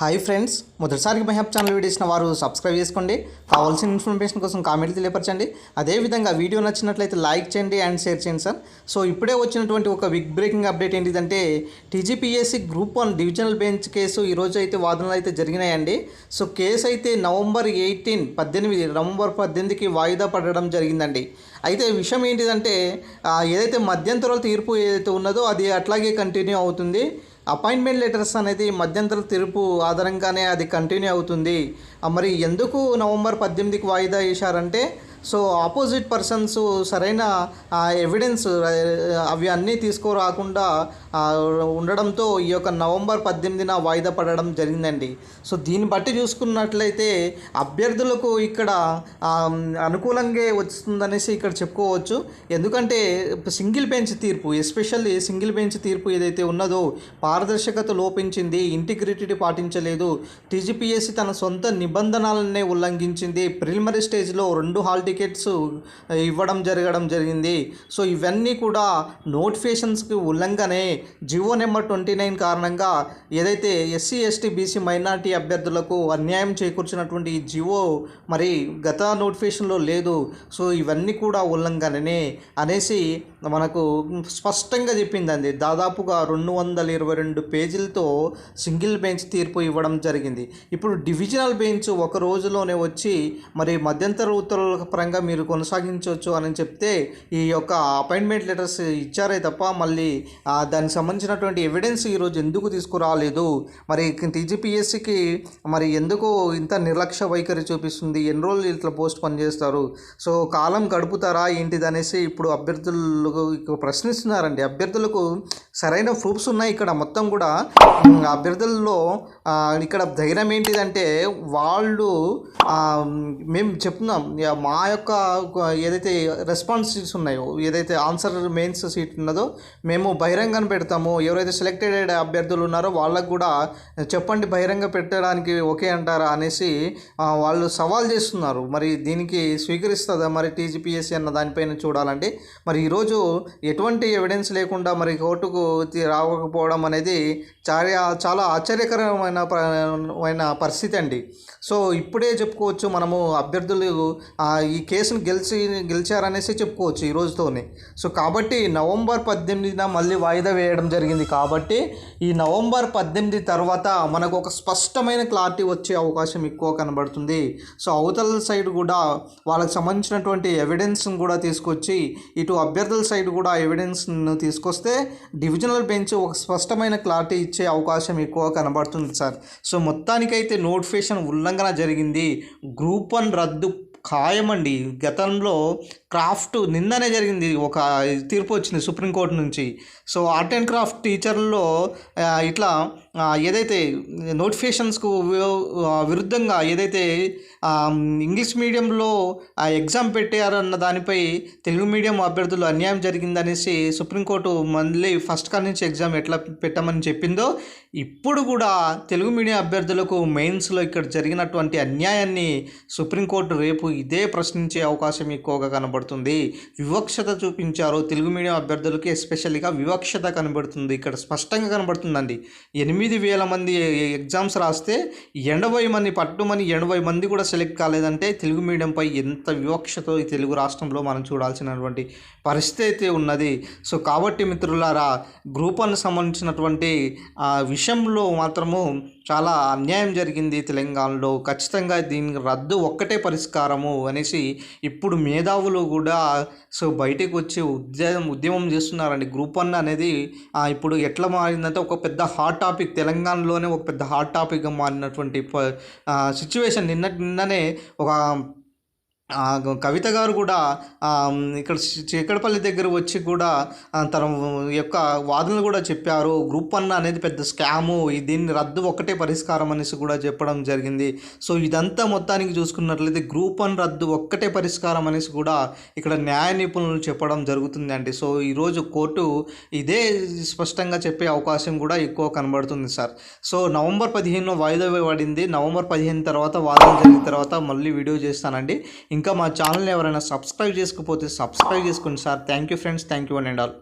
Hi friends మొదటిసారికి మహబ్ channel video ఇచ్చిన వారు సబ్స్క్రైబ్ చేసుకోండి. కావాల్సిన ఇన్ఫర్మేషన్ కోసం కామెంట్లు తెలియపరచండి. అదేవిధంగా వీడియో నచ్చినట్లయితే లైక్ చేయండి అండ్ షేర్ చేయండి సార్ సో ఇప్పుడే వచ్చినటువంటి ఒక బిగ్ బ్రేకింగ్ అప్డేట్ ఏంటిదంటే TGPSC group one divisional bench case ఈరోజు అయితే వాదనలు అయితే జరిగినాయండి. సో కేసు అయితే నవంబర్ ఎయిటీన్ పద్దెనిమిది నవంబర్ పద్దెనిమిదికి వాయిదా పడడం జరిగిందండి. అయితే విషయం ఏంటిదంటే ఏదైతే మధ్యంతరాల తీర్పు ఏదైతే ఉన్నదో అది అట్లాగే కంటిన్యూ అవుతుంది. అపాయింట్మెంట్ లెటర్స్ అనేది మధ్యంతర తీర్పు ఆధారంగానే అది కంటిన్యూ అవుతుంది. మరి ఎందుకు నవంబర్ పద్దెనిమిదికి వాయిదా వేశారంటే సో ఆపోజిట్ పర్సన్స్ సరైన ఎవిడెన్స్ అవి అన్నీ తీసుకురాకుండా ఉండడంతో ఈ యొక్క నవంబర్ పద్దెనిమిదిన వాయిదా పడడం జరిగిందండి. సో దీన్ని బట్టి చూసుకున్నట్లయితే అభ్యర్థులకు ఇక్కడ అనుకూలంగా వస్తుందనేసి ఇక్కడ చెప్పుకోవచ్చు. ఎందుకంటే సింగిల్ బెంచ్ తీర్పు ఎస్పెషల్లీ సింగిల్ బెంచ్ తీర్పు ఏదైతే ఉన్నదో పారదర్శకత లోపించింది ఇంటిగ్రిటీ పాటించలేదు. టీజీపీఎస్సీ తన సొంత నిబంధనలనే ఉల్లంఘించింది. ప్రిలిమరీ స్టేజ్లో రెండు హాల్ టికెట్స్ ఇవ్వడం జరగడం జరిగింది. సో ఇవన్నీ కూడా నోటిఫికేషన్స్కి ఉల్లంఘనే. జివో నెంబర్ ట్వంటీ నైన్ కారణంగా ఏదైతే ఎస్సీ ఎస్టీ బీసీ మైనార్టీ అభ్యర్థులకు అన్యాయం చేకూర్చినటువంటి ఈ జివో మరి గత నోటిఫికేషన్లో లేదు. సో ఇవన్నీ కూడా ఉల్లంఘననే అనేసి మనకు స్పష్టంగా చెప్పిందండి. దాదాపుగా రెండు వందల ఇరవై రెండు పేజీలతో సింగిల్ బెంచ్ తీర్పు ఇవ్వడం జరిగింది. ఇప్పుడు డివిజనల్ బెంచ్ ఒక రోజులోనే వచ్చి మరి మధ్యంతర ఉత్తర్వుల పరంగా మీరు కొనసాగించవచ్చు అని చెప్తే ఈ యొక్క అపాయింట్మెంట్ లెటర్స్ ఇచ్చారే తప్ప మళ్ళీ దానికి సంబంధించినటువంటి ఎవిడెన్స్ ఈరోజు ఎందుకు తీసుకురాలేదు? మరి టీజీపీఎస్సికి మరి ఎందుకు ఇంత నిర్లక్ష్య వైఖరి చూపిస్తుంది? ఎన్ని రోజులు ఇట్లా పోస్ట్ పనిచేస్తారు సో కాలం గడుపుతారా ఏంటిది అనేసి ఇప్పుడు అభ్యర్థులకు ప్రశ్నిస్తున్నారండి. అభ్యర్థులకు సరైన ప్రూఫ్స్ ఉన్నాయి ఇక్కడ మొత్తం కూడా. అభ్యర్థుల్లో ఇక్కడ ధైర్యం ఏంటిదంటే వాళ్ళు మేము చెప్తున్నాం మా యొక్క ఏదైతే రెస్పాన్స్ సీట్స్ ఉన్నాయో ఏదైతే ఆన్సర్ మెయిన్స్ సీట్ ఉన్నదో మేము బహిరంగం పెడతాము. ఎవరైతే సెలెక్టెడ్ అభ్యర్థులు ఉన్నారో వాళ్ళకు కూడా చెప్పండి బహిరంగ పెట్టడానికి ఓకే అంటారా అనేసి వాళ్ళు సవాల్ చేస్తున్నారు. మరి దీనికి స్వీకరిస్తుందా మరి టీజీపీఎస్సీ అన్న దానిపైన చూడాలండి మరి ఈరోజు ఎటువంటి ఎవిడెన్స్ లేకుండా మరి కోర్టుకు రాకపోవడం అనేది చాలా చాలా ఆశ్చర్యకరమైన పరిస్థితి అండి. సో ఇప్పుడే చెప్పుకోవచ్చు మనము అభ్యర్థులు ఈ కేసును గెలిచి గెలిచారనేసి చెప్పుకోవచ్చు ఈ రోజుతోనే. సో కాబట్టి నవంబర్ పద్దెనిమిదిన మళ్ళీ వాయిదా వేయడం జరిగింది కాబట్టి ఈ నవంబర్ పద్దెనిమిది తర్వాత మనకు ఒక స్పష్టమైన క్లారిటీ వచ్చే అవకాశం ఎక్కువ కనబడుతుంది. సో అవతల సైడ్ కూడా వాళ్ళకి సంబంధించినటువంటి ఎవిడెన్స్ను కూడా తీసుకొచ్చి ఇటు అభ్యర్థుల సైడ్ కూడా ఎవిడెన్స్ను తీసుకొస్తే డివిజనల్ బెంచ్ ఒక స్పష్టమైన క్లారిటీ ఇచ్చే అవకాశం ఎక్కువ కనబడుతుంది సార్. సో మొత్తానికైతే నోటిఫికేషన్ ఉల్లంఘన జరిగింది. గ్రూప్ వన్ రద్దు ఖాయమండి. గతంలో క్రాఫ్ట్ నిన్ననే జరిగింది. ఒక తీర్పు వచ్చింది సుప్రీంకోర్టు నుంచి. సో ఆర్ట్ అండ్ క్రాఫ్ట్ టీచర్లలో ఇట్లా ఏదైతే నోటిఫికేషన్స్కు విరుద్ధంగా ఏదైతే ఇంగ్లీష్ మీడియంలో ఆ ఎగ్జామ్ పెట్టారన్న దానిపై తెలుగు మీడియం అభ్యర్థులు అన్యాయం జరిగిందనేసి సుప్రీంకోర్టు మళ్ళీ ఫస్ట్ కాడ నుంచి ఎగ్జామ్ ఎట్లా పెట్టమని చెప్పిందో ఇప్పుడు కూడా తెలుగు మీడియం అభ్యర్థులకు మెయిన్స్లో ఇక్కడ జరిగినటువంటి అన్యాయాన్ని సుప్రీంకోర్టు రేపు ఇదే ప్రశ్నించే అవకాశం ఎక్కువగా కనబడుతుంది. వివక్షత చూపించారు తెలుగు మీడియం అభ్యర్థులకి ఎస్పెషల్గా వివక్షత కనబడుతుంది. ఇక్కడ స్పష్టంగా కనబడుతుందండి. ఎనిమిది వేల మంది ఎగ్జామ్స్ రాస్తే ఎనభై మంది పట్టుమని ఎనభై మంది కూడా సెలెక్ట్ కాలేదంటే తెలుగు మీడియంపై ఎంత వివక్షతో ఈ తెలుగు రాష్ట్రంలో మనం చూడాల్సినటువంటి పరిస్థితి అయితే ఉన్నది. సో కాబట్టి మిత్రులారా గ్రూప్ వన్ సంబంధించినటువంటి ఆ విషయంలో మాత్రము చాలా అన్యాయం జరిగింది తెలంగాణలో. ఖచ్చితంగా దీనికి రద్దు ఒక్కటే పరిష్కారము అనేసి ఇప్పుడు మేధావులు కూడా సో బయటకు వచ్చి ఉద్యమం ఉద్యమం చేస్తున్నారండి. గ్రూప్ వన్ అనేది ఇప్పుడు ఎట్లా మారిందంటే ఒక పెద్ద హాట్ టాపిక్ తెలంగాణలోనే ఒక పెద్ద హాట్ టాపిక్గా మారినటువంటి సిచ్యువేషన్ నిన్న నిన్ననే ఒక కవిత గారు కూడా ఇక్కడ చీకటిపల్లి చీకడపల్లి దగ్గర వచ్చి కూడా తన యొక్క వాదనలు కూడా చెప్పారు. గ్రూప్ వన్ అనేది పెద్ద స్కాము. దీన్ని రద్దు ఒకటే పరిష్కారం అనేసి కూడా చెప్పడం జరిగింది. సో ఇదంతా మొత్తానికి చూసుకున్నట్లయితే గ్రూప్ వన్ రద్దు ఒక్కటే పరిష్కారం అనేసి కూడా ఇక్కడ న్యాయ నిపుణులు చెప్పడం జరుగుతుంది అండి సో ఈరోజు కోర్టు ఇదే స్పష్టంగా చెప్పే అవకాశం కూడా ఎక్కువ కనబడుతుంది సార్. సో నవంబర్ పదిహేను వాయిదా పడింది నవంబర్ పదిహేను తర్వాత వాదన జరిగిన తర్వాత మళ్ళీ వీడియో చేస్తానండి. ఇంకా మా ఛానల్ని ఎవరైనా సబ్స్క్రైబ్ చేసుకోకపోతే సబ్స్క్రైబ్ చేసుకోండి sir. Thank you friends thank you and all